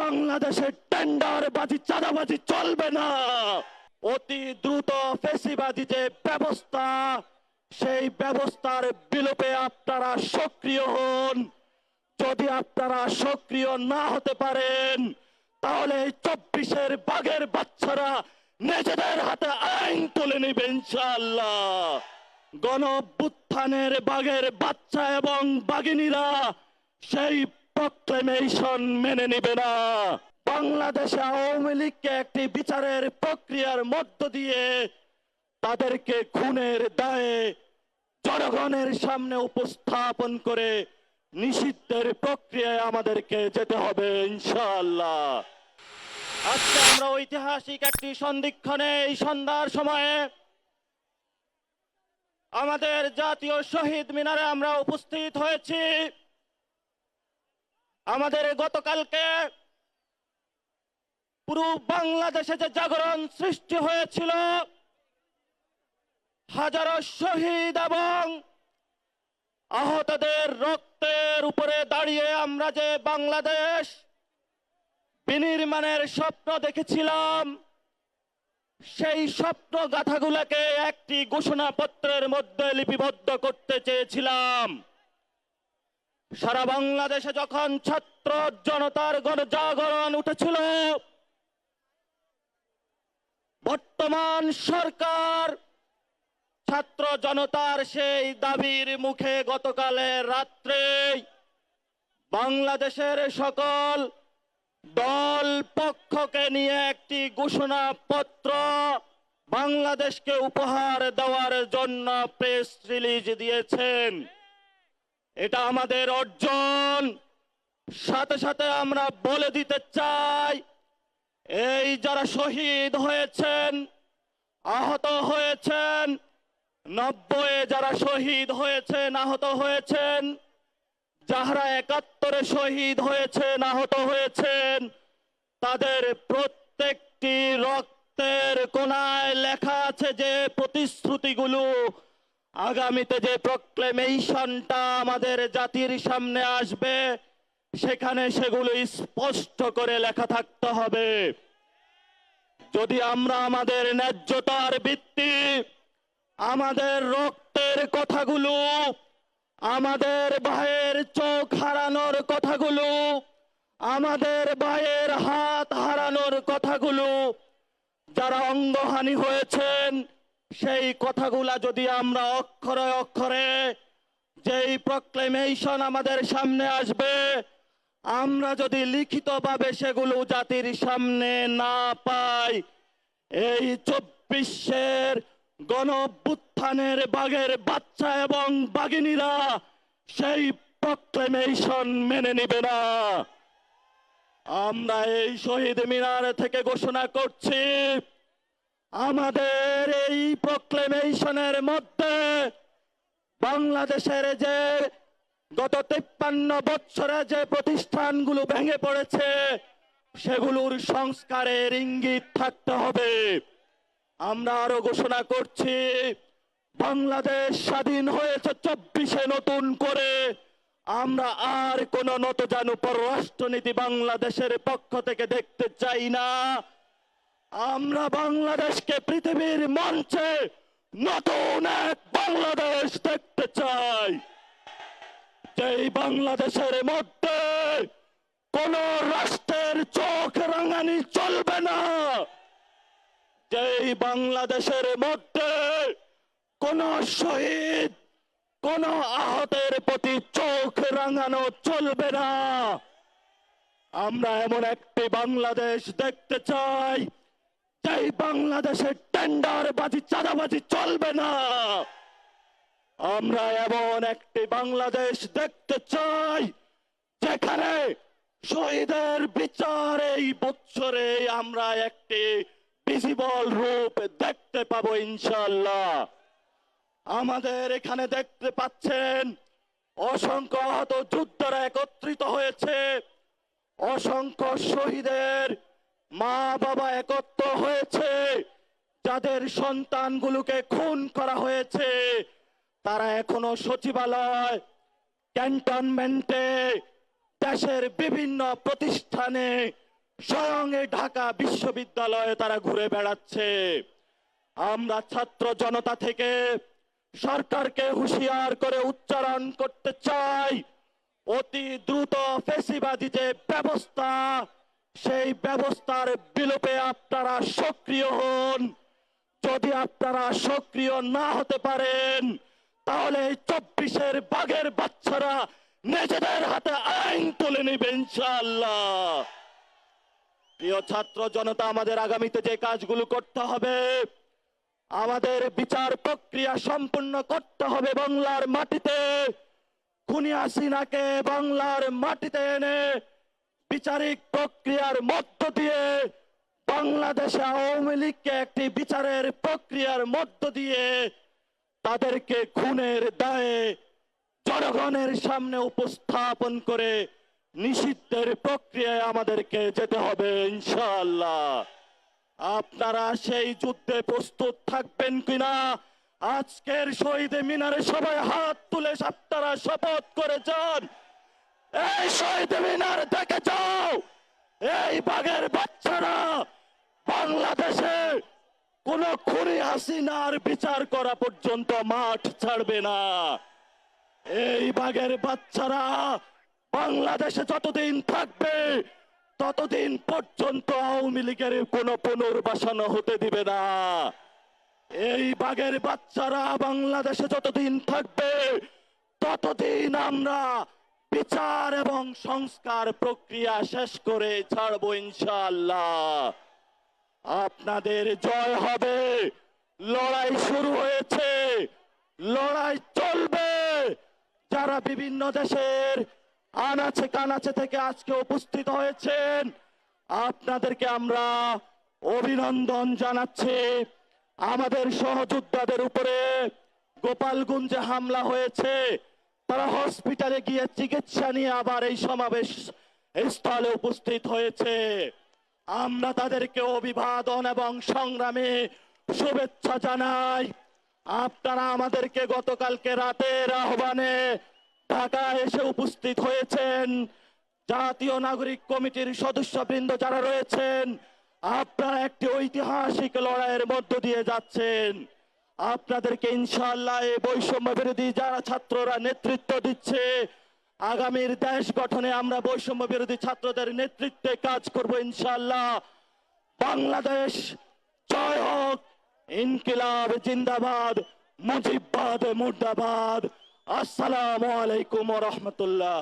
বাংলাদেশে টেন্ডার বাজি চাঁদাবাজি চলবে না। অতি দ্রুত ফেসিবাজি যে ব্যবস্থা, সেই ব্যবস্থার বিলোপে আপনারা সক্রিয় হন। যদি আপনারা সক্রিয় না হতে পারেন, তাহলে এই চব্বিশের বাঘের বাচ্চারা নিজেদের হাতে আইন তুলে নেবে, ইনশাআল্লাহ। গণ বাঘের বাচ্চা এবং বাঘিনীরা সেই প্রক্লেমেশন মেনে নিবে না। বাংলাদেশে আওয়ামী লীগকে একটি বিচারের প্রক্রিয়ার মধ্য দিয়ে তাদেরকে খুনের দায়ে জনগণের সামনে উপস্থাপন করে নিষিদ্ধের প্রক্রিয়ায় আমাদেরকে যেতে হবে, ইনশাআল্লাহ। আজকে আমরা ঐতিহাসিক একটি সন্ধিক্ষণে এই সন্ধ্যার সময়ে আমাদের জাতীয় শহীদ মিনারে আমরা উপস্থিত হয়েছি। আমাদের গতকালকে পুরো বাংলাদেশে যে জাগরণ সৃষ্টি হয়েছিল, হাজারো শহীদ এবং আহতদের রক্তের উপরে দাঁড়িয়ে আমরা যে বাংলাদেশ বিনির্মাণের স্বপ্ন দেখেছিলাম, সেই স্বপ্ন গাথাগুলোকে একটি ঘোষণাপত্রের মধ্যে লিপিবদ্ধ করতে চেয়েছিলাম। সারা বাংলাদেশে যখন ছাত্র জনতার গণজাগরণ উঠেছিল, বর্তমান সরকার ছাত্র জনতার সেই দাবির মুখে গতকালে রাত্রে বাংলাদেশের সকল দল পক্ষকে নিয়ে একটি ঘোষণাপত্র বাংলাদেশকে উপহার দেওয়ার জন্য প্রেস রিলিজ দিয়েছেন। এটা আমাদের অর্জন। সাথে সাথে আমরা বলে দিতে চাই, এই যারা শহীদ হয়েছেন, আহত হয়েছেন, নব্বই যারা শহীদ হয়েছেন, আহত হয়েছেন, যাহারা একাত্তরে শহীদ হয়েছেন, আহত হয়েছেন, তাদের প্রত্যেকটি রক্তের কোনায় লেখা আছে যে প্রতিশ্রুতিগুলো আগামীতে যে প্রক্লেমেশনটা আমাদের জাতির সামনে আসবে, সেখানে সেগুলো স্পষ্ট করে লেখা থাকতে হবে। যদি আমরা আমাদের ন্যায্যতার ভিত্তি, আমাদের রক্তের কথাগুলো, আমাদের ভাইয়ের চোখ হারানোর কথাগুলো, আমাদের ভাইয়ের হাত হারানোর কথাগুলো, যারা অঙ্গহানি হয়েছেন সেই কথাগুলা যদি আমরা অক্ষরে অক্ষরে, যেই প্রক্লেমেশন আমাদের সামনে আসবে, আমরা যদি লিখিতভাবে সেগুলো জাতির সামনে না পাই, এই চব্বিশের গণ অভ্যুত্থানের বাঘের বাচ্চা এবং বাঘিনীরা সেই প্রক্লেমেশন মেনে নিবে না। আমরা এই শহীদ মিনার থেকে ঘোষণা করছি আমাদের এই প্রক্লেমেশনের মধ্যে বাংলাদেশের যে গত তিপ্পান্ন বছরে যে প্রতিষ্ঠানগুলো ভেঙে পড়েছে, সেগুলোর সংস্কারের ইঙ্গিত থাকতে হবে। আমরা আরও ঘোষণা করছি, বাংলাদেশ স্বাধীন হয়েছে চব্বিশে নতুন করে। আমরা আর কোন নতজানু পররাষ্ট্রনীতি বাংলাদেশের পক্ষ থেকে দেখতে চাই না। আমরা বাংলাদেশকে পৃথিবীর মঞ্চে নতুন এক বাংলাদেশ দেখতে চাই। যেই বাংলাদেশের মধ্যে কোন রাষ্ট্রের চোখ রাঙানি চলবে না, যেই বাংলাদেশের মধ্যে কোন শহীদ, কোন আহতের প্রতি চোখ রাঙানো চলবে না। আমরা এমন একটি বাংলাদেশ দেখতে চাই যেই বাংলাদেশের টেন্ডার বাজি চাঁদাবাজি চলবে না। আমরা এমন একটি বাংলাদেশ দেখতে চাই, যেখানে শহীদের বিচার এই বছরে আমরা একটি ভিজিবল রূপ দেখতে পাবো ইনশাল্লাহ আমাদের এখানে দেখতে পাচ্ছেন, অসংখ্য আহত যুদ্ধরা একত্রিত হয়েছে, অসংখ্য শহীদের মা বাবা একত্র হয়েছে। যাদের সন্তানগুলোকে খুন করা হয়েছে, তারা এখনও সচিবালয়, ক্যান্টনমেন্টে, দেশের বিভিন্ন প্রতিষ্ঠানে, স্বয়ং ঢাকা বিশ্ববিদ্যালয়ে তারা ঘুরে বেড়াচ্ছে। আমরা ছাত্র জনতা থেকে সরকারকে হুঁশিয়ার করে উচ্চারণ করতে চাই। অতি দ্রুত ফেসিবাদী যে ব্যবস্থা সেই ব্যবস্থার বিলোপে আপনারা সক্রিয় হন। যদি আপনারা সক্রিয় না হতে পারেন, তাহলে এই চব্বিশের বাঘের বাচ্চারা নিজেদের হাতে আইন তুলে নেবে ইনশাআল্লাহ। প্রিয় ছাত্র জনতা, আমাদের আগামীতে যে কাজগুলো করতে হবে, আমাদের বিচার প্রক্রিয়া সম্পূর্ণ করতে হবে বাংলার মাটিতে। খুনি হাসিনাকে বাংলার মাটিতে এনে বিচারিক প্রক্রিয়ার মধ্য দিয়ে বাংলাদেশে আওয়ামী লীগকে একটি বিচারের প্রক্রিয়ার মধ্য দিয়ে তাদেরকে খুনের দায়ে জনগণের সামনে উপস্থাপন করে নিষিদ্ধের প্রক্রিয়ায় আমাদেরকে যেতে হবে ইনশাল্লাহ আপনারা সেই যুদ্ধে প্রস্তুত থাকবেন কিনা? আজকের শহীদ মিনারে সবাই হাত তুলে আপনারা শপথ করে যান। এই শহীদ মিনার দেখে যাও। এই বাঘের বাচ্চারা বাংলাদেশে কোন খুনি হাসিনার বিচার করা পর্যন্ত মাঠ ছাড়বে না। এই বাঘের বাচ্চারা বাংলাদেশে যতদিন থাকবে, ততদিন পর্যন্ত আওয়ামী লীগের কোনো পুনর্বাসন হতে দিবে না। এই বাঘের বাচ্চারা বাংলাদেশে যতদিন থাকবে, ততদিন আমরা বিচার এবং সংস্কার প্রক্রিয়া শেষ করে ছাড়বো ইনশাল্লাহ আপনাদের জয় হবে। লড়াই শুরু হয়েছে। লড়াই চলবে। যারা বিভিন্ন দেশের আনাচে কানাচে থেকে আজকে উপস্থিত হয়েছেন, আপনাদেরকে আমরা অভিনন্দন জানাচ্ছি। আমাদের সহযোদ্ধাদের উপরে গোপালগঞ্জে হামলা হয়েছে। তারা হসপিটালে গিয়ে চিকিৎসা নিয়ে আবার এই সমাবেশ স্থলে উপস্থিত হয়েছে। আমরা তাদেরকে অভিবাদন এবং সংগ্রামে শুভেচ্ছা জানাই। আপনারা আমাদেরকে গতকালকে রাতের আহ্বানে ঢাকায় এসে উপস্থিত হয়েছেন। জাতীয় নাগরিক কমিটির সদস্যবৃন্দ যারা রয়েছেন, আপনারা একটি ঐতিহাসিক লড়াইয়ের মধ্য দিয়ে যাচ্ছেন। আপনাদেরকে ইনশাল্লাহ এই বৈষম্য বিরোধী যারা ছাত্ররা নেতৃত্ব দিচ্ছে, আগামীর দেশ গঠনে আমরা বৈষম্য বিরোধী ছাত্রদের নেতৃত্বে কাজ করব ইনশাল্লাহ বাংলাদেশ জয় হোক। ইনকিলাব জিন্দাবাদ, মুজিববাদ মুর্দাবাদ। আসসালামু আলাইকুম রহমতুল্লাহ।